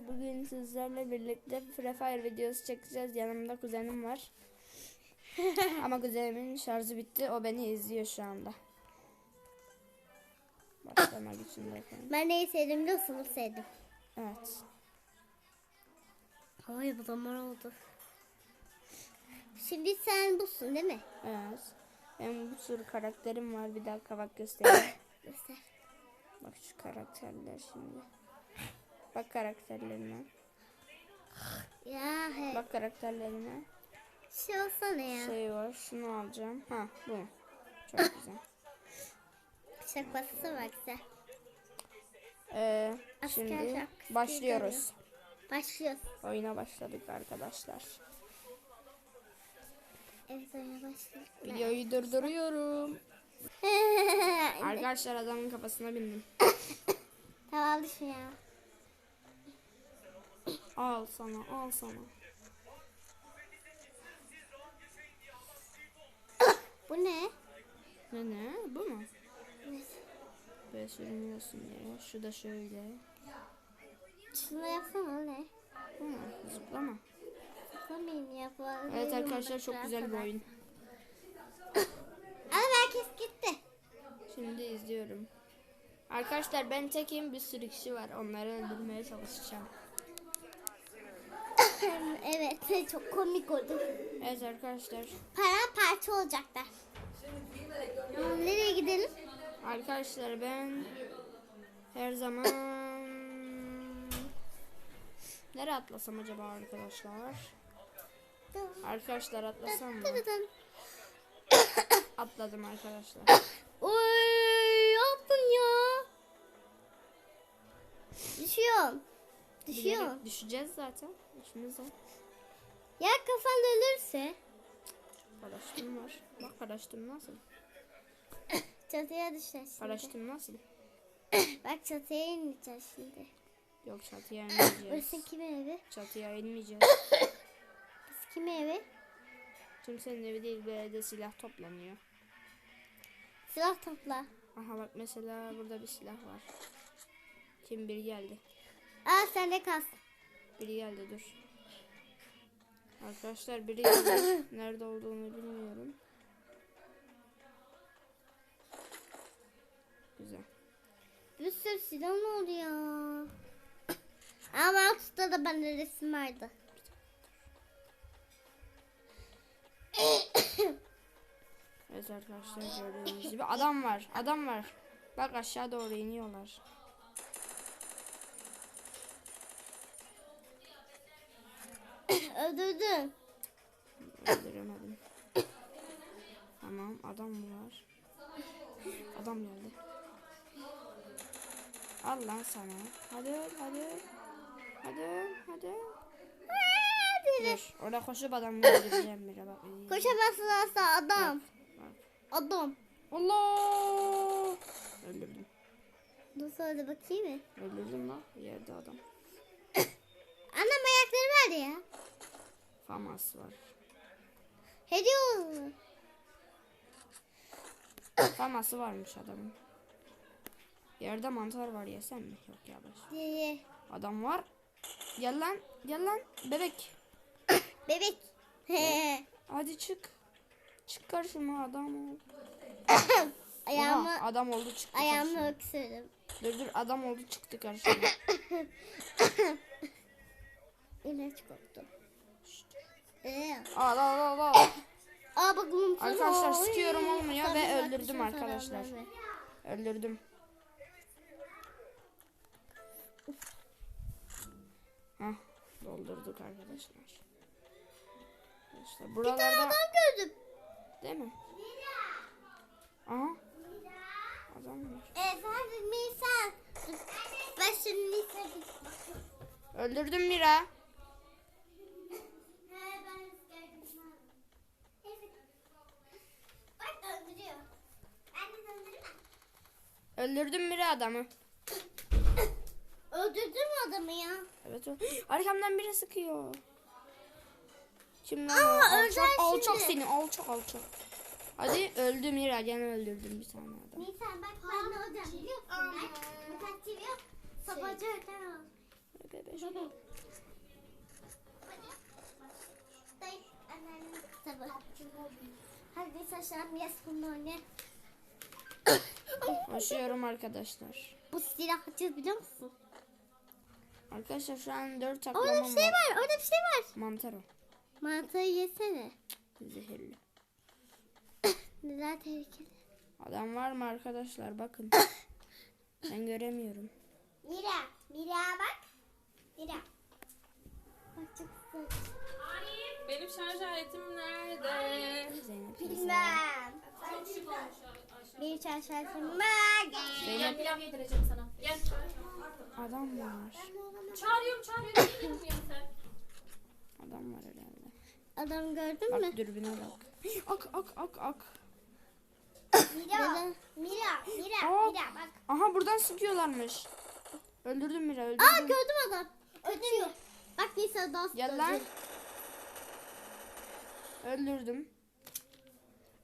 Bugün sizlerle birlikte Free Fire videosu çekeceğiz. Yanımda kuzenim var. Ama kuzenimin şarjı bitti. O beni izliyor şu anda. Başlamak için de efendim. Ben neyi sevdim musun? Bunu sevdim. Evet. Ay bu zaman oldu. Şimdi sen busun değil mi? Evet. Benim bir sürü karakterim var. Bir dakika bak göstereyim. Göster. bak şu karakterler şimdi. Bak karakterlerine. Ya he. Bak karakterlerine. Şey olsana ya. Şey var. Şunu alacağım. Ha bu. Çok güzel. Şakması var güzel. Ee, Asker şimdi şarkısı başlıyoruz. Başlıyoruz. Oyuna başladık arkadaşlar. Evet oyuna başladık. Videoyu durduruyorum. Arkadaşlar adamın kafasına bindim. tamam düşün ya. Al sana, al sana. Bu ne? Ne ne? Bu mu? Evet. Böyle sürünüyorsun diye. Şu da şöyle. Şunu yapsana ne? Bu mu? Zıplama. Yapamayayım ya. bu arada Evet arkadaşlar çok güzel bir oyun. Ama herkes gitti. Şimdi izliyorum. Arkadaşlar ben tekim bir sürü kişi var. Onları öldürmeye çalışacağım. Evet çok komik oldu. Evet arkadaşlar. Para parça olacaklar. Nereye gidelim? Arkadaşlar ben her zaman nereye atlasam acaba arkadaşlar? Arkadaşlar atlasam mı? Atladım arkadaşlar. Oy yaptın ya. Düşüyorum. Düşüyorum. Bilerek düşeceğiz zaten. İkimiz de. Ya kafan ölürse Paraşütüm var. Bak paraşütüm nasıl? çatıya düşersin. Paraşütüm nasıl? Bak çatıya inmeyeceğiz şimdi. Yok çatıya inmeyeceğiz. Burası kimin evi? Çatıya inmeyeceğiz. Burası kimin evi? Kimsenin evi değil böyle silah toplanıyor. Silah topla. Aha bak mesela burada bir silah var. Kim biri geldi. Aa sende kalsın. Biri geldi dur. Arkadaşlar biri geldi. Nerede olduğunu bilmiyorum. Güzel. Bir sürü silah ne oldu ya? Ama altta da bende resim vardı. Evet arkadaşlar gördüğünüz gibi adam var. Adam var. Bak aşağı doğru iniyorlar. Öldürdüm. Öldüremedim. Tamam adam var. Adam geldi. Al lan sana. Hadi öl, hadi öl. Hadi öl, hadi öl. Dur orada koşup adamı öldüreceğim bir bak. Koşamazsın asla adam. Bak. Adam. Allah! Öldürdüm. Dur sonra bakayım mı? Öldürdüm lan. Yerde adam. Annem ayakları var ya. Famas var. Hediye. Faması varmış adamın. Yerde mantar var yesen mi? Yok ya baş. Diye. Adam var. Gel lan. Gel lan. Bebek. Bebek. He. Hadi çık. Çık karşıma adam ol. ayağımı Oha, adam oldu çıktı ayağımı karşıma. öksürdüm. Dur dur adam oldu çıktı karşıma. İlaç koktu. Al al al al. Aa bak mumsuz. Arkadaşlar sıkıyorum olmuyor Tabii ve öldürdüm arkadaşlar. Öldürdüm. Hah doldurduk arkadaşlar. Arkadaşlar Bir tane buralarda adam gördüm. değil mi? Aha. Adam var. Efendim Nisan. Ben şimdi Öldürdüm Mira. Bak öldürüyor. Ben de öldürürüm. Öldürdüm Mira adamı. Öldürdün mü adamı ya? Evet o. Arkamdan biri sıkıyor. Şimdi Aa, alçak alçak seni alçak alçak. Hadi öldü Mira gene öldürdüm bir tane adam. Nisan bak ben ne olacağım biliyor musun? Ben yok. Sabahcı öten ol. MP5. Dayı, anneannemin kitabı. Hadi saçlarım yes bunu oynayalım. Koşuyorum arkadaşlar. Bu silah açıyoruz biliyor musun? Arkadaşlar şu an 4 Orada taklamam bir şey var. Orada bir şey var. Mantar o. Mantığı yesene. Zehirli. Neler tehlikeli. Adam var mı arkadaşlar bakın. ben göremiyorum. Mira. Mira bak. Mira. Bak çok güzel. Benim şarj aletim nerede? Zeynep. Bilmem. Çok şık çarşafım Gel pilav yedireceğim sana. Gel. adam var. Çağırıyorum çağırıyorum. Sen? Adam var herhalde. Adam gördün mü? Bak dürbüne bak. Ak ak ak ak. Mira. Mira. Mira. Aa. Mira bak. Aha buradan sıkıyorlarmış. Öldürdüm Mira Aa öldürdüm. gördüm adam. Ödüyor. Bak Nisa dost. Gel lan. Öldürdüm.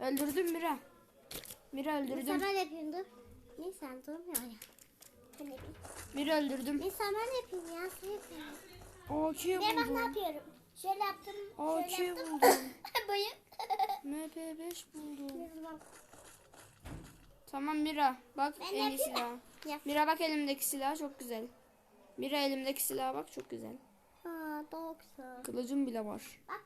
Öldürdüm Mira. Mira öldürdüm. ben yapayım dur. Nisa durmuyor ya. Ben yapayım. Mira öldürdüm. Nisa ben yapayım ya. Sen yapayım. Kiye Ne bak ne buldum. yapıyorum. Şöyle yaptım. Aa şöyle yaptım. buldum. Bıyık. MP5 buldum. Tamam Mira bak Ben en iyi yapayım silah. Yap. Mira bak elimdeki silah çok güzel. Mira elimdeki silaha bak çok güzel. Aa güzel. Kılıcım bile var. Bak.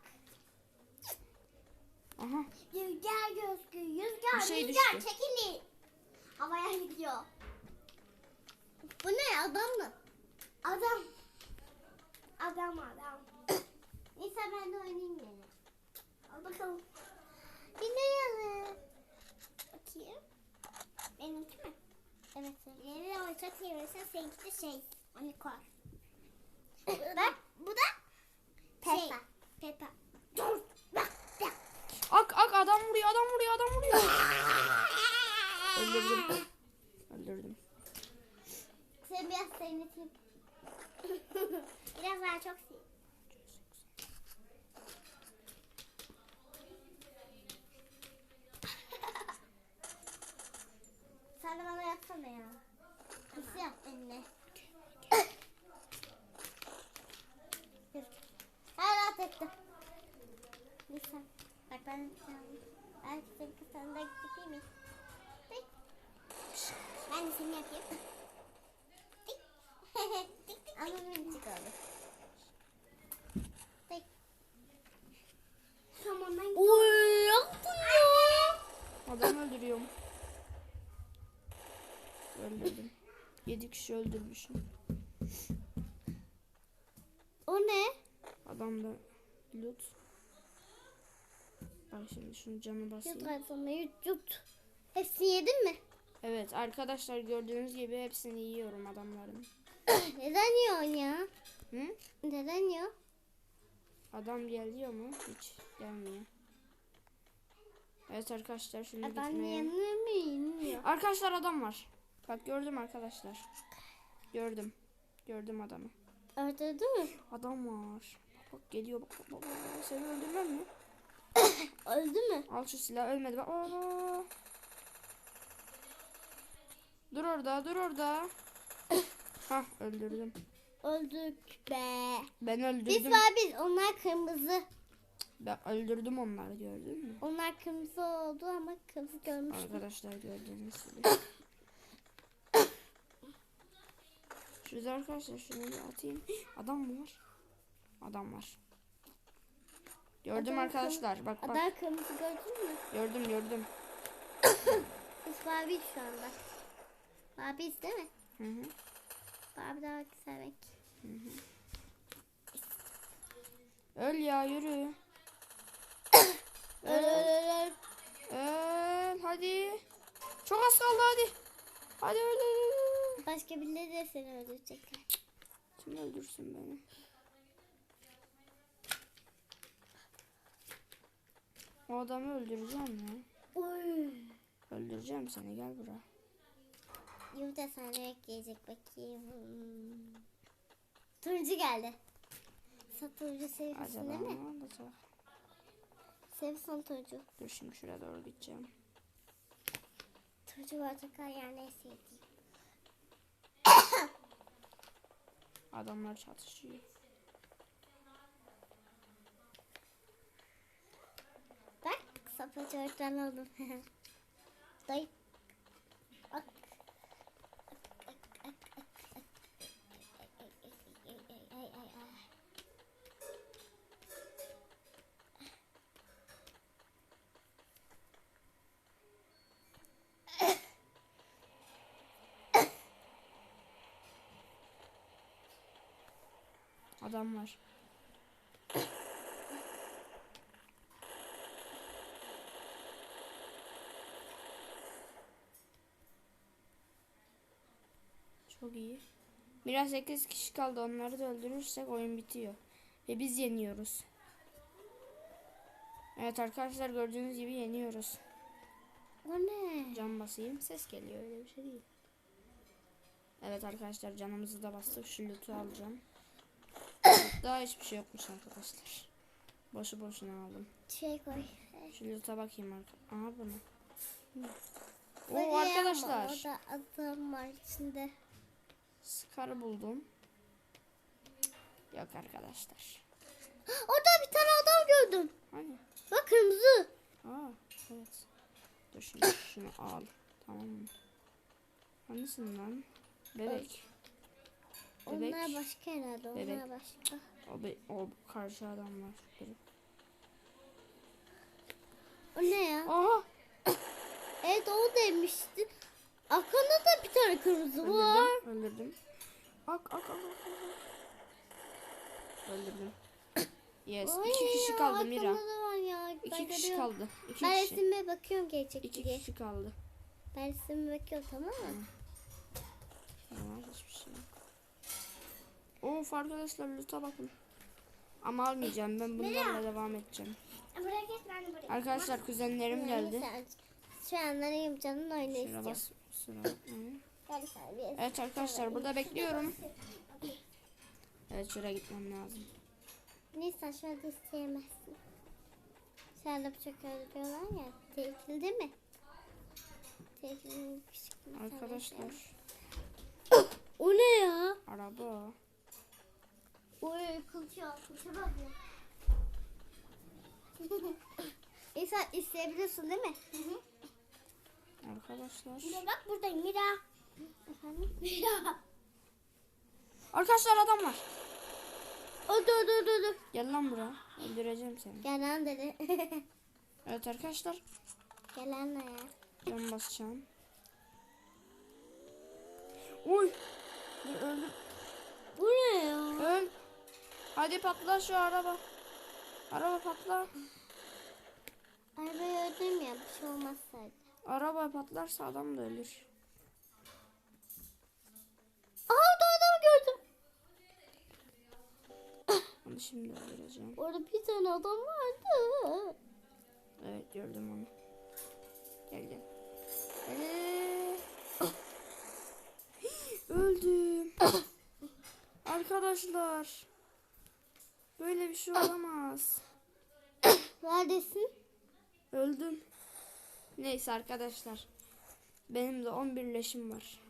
Aha Rüzgar gözüküyor. Rüzgar, Bir şey rüzgar düştü. çekilin. Havaya gidiyor. Bu ne adam mı? Adam. Adam adam. Neyse ben de oynayayım yine. Al bakalım. Dinleyelim. Bakayım. Benimki mi? Evet. Yeni oysa çevirirsen seninki de şey. Unicorn. Bak bu da Peppa. Peppa. Dur. Bak. Bak. ak ak adam vuruyor adam vuruyor. Öldürdüm. Öldürdüm. Sen biraz seyreteyim. biraz daha çok sev. Sen de bana yapsana ya. Nasıl yap benimle? Ha rahat ettim. Lütfen. Bak ben belki senin kafanda yapayım mı? Tık. Ben de seni yapayım. Tık. Tık tık. Ama minicik oldu. Tık. Tamam ben Oy yaptın ya. Adam öldürüyorum. Öldürdüm. 7 kişi öldürmüşüm. O ne? Adam da loot. Bak şimdi şunu Yut basayım. ağzını yut yut. Hepsini yedin mi? Evet arkadaşlar gördüğünüz gibi hepsini yiyorum adamların. Neden yiyorsun ya? Hı? Neden yiyor? Adam geliyor mu? Hiç gelmiyor. Evet arkadaşlar şimdi Adam gitmeye. yemiyor mu? Yemiyor. Arkadaşlar adam var. Bak gördüm arkadaşlar. Gördüm. Gördüm adamı. Öldürdü mü? Adam var. Bak geliyor bak bak bak. bak. Seni öldürmem mi? Öldü mü? Al şu silahı ölmedi. Aa. Dur orada dur orada. Hah öldürdüm. Öldük be. Ben Biz öldürdüm. var biz. Onlar kırmızı. Ben öldürdüm onları gördün mü? Onlar kırmızı oldu ama kırmızı görmüş. Arkadaşlar gördüğünüz gibi. Şurada arkadaşlar şunu bir atayım. Adam mı var? Adam var. Gördüm Adam arkadaşlar. Bak bak. Adam kırmızı gördün mü? Gördüm gördüm. Biz Barbie şu anda. Barbie'yiz değil mi? Hı hı. Barbie daha güzel renk. Öl ya yürü. Öl öl öl. Öl hadi. Çok az kaldı hadi. Hadi öl öl, öl. Başka birileri de seni öldürecekler. Kim öldürsün beni? O adamı öldüreceğim ya. Uy. Öldüreceğim seni gel buraya. Yumurta sana renk gelecek bakayım. Turuncu geldi. Turuncu seviyorsun Acaba değil mi? ne olacak? Seviyorsun turuncu. Dur şimdi şuraya doğru gideceğim. Turuncu portakal yani en sevdiğim. Adamlar çatışıyor. Bak sapacaktan oldum. Dayı. Adam var. Çok iyi. Biraz 8 kişi kaldı. Onları da öldürürsek oyun bitiyor. Ve biz yeniyoruz. Evet arkadaşlar gördüğünüz gibi yeniyoruz. O ne? Can basayım. Ses geliyor öyle bir şey değil. Evet arkadaşlar canımızı da bastık. Şu loot'u alacağım. Daha hiçbir şey yokmuş arkadaşlar. Boşu boşuna aldım. Şey koy. Şu loot'a bakayım arka. Aha bunu. Oo arkadaşlar. Orada adam var içinde. Scar'ı buldum. Yok arkadaşlar. Orada bir tane adam gördüm. Hani? Bak kırmızı. Aa evet. Dur şimdi şunu al. Tamam mı? Hangisinden? lan? Bebek. Bebek. Onlar başka herhalde. Onlar Bebek. başka. O, be, o karşı adam var. Biri. O ne ya? Aha! Evet o demişti. Arkanda da bir tane kırmızı var. Öldürdüm. Öldürdüm. Ak ak ak ak. Öldürdüm. Yes. Ay iki kişi kaldı Mira. İki kişi kaldı. İki Ben kişi. resimime bakıyorum gelecek İki diye. kişi kaldı. Ben resimime bakıyorum tamam mı? Tamam hiçbir şey yok. Of arkadaşlar loot'a bakın. Ama almayacağım ben bunlarla devam edeceğim. Buraya git ben buraya. Arkadaşlar kuzenlerim geldi. Şu anda benim canım oyunu Şuna bakmayın. Bir. Evet arkadaşlar burada bekliyorum. Evet şuraya gitmem lazım. Şu anda isteyemezsin. Anda çok öldürüyorlar ya. Tehlikeli değil mi? Tehlikeli küçük bir tane Arkadaşlar. O ne ya? araba. Oy kılçıyor. Kılçıyor bak ya. İnsan isteyebiliyorsun değil mi? Arkadaşlar. Mira bak buradayım Mira. Efendim? Mira. Arkadaşlar adam var. Dur dur dur dur. Gel lan buraya. Öldüreceğim seni. Gelen dedi. Evet arkadaşlar. Gelen ne ya? Can basacağım. Uy. Öldüm. Bu ne ya? Öl. Hadi patla şu araba. Araba patla. Arabayı öldüm ya bir şey olmaz sadece. Araba patlarsa adam da ölür. Aha orada adam gördüm. Onu şimdi öldüreceğim. Orada bir tane adam vardı. Evet gördüm onu. Gel gel. Ee, Öldüm. Arkadaşlar. Böyle bir şey olamaz. Neredesin? Öldüm. Neyse arkadaşlar. Benim de 11 leşim var.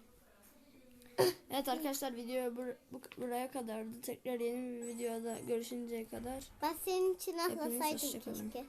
Evet arkadaşlar video bur- bu- buraya kadardı. Tekrar yeni bir videoda görüşünceye kadar Ben senin için hoşçakalın. keşke.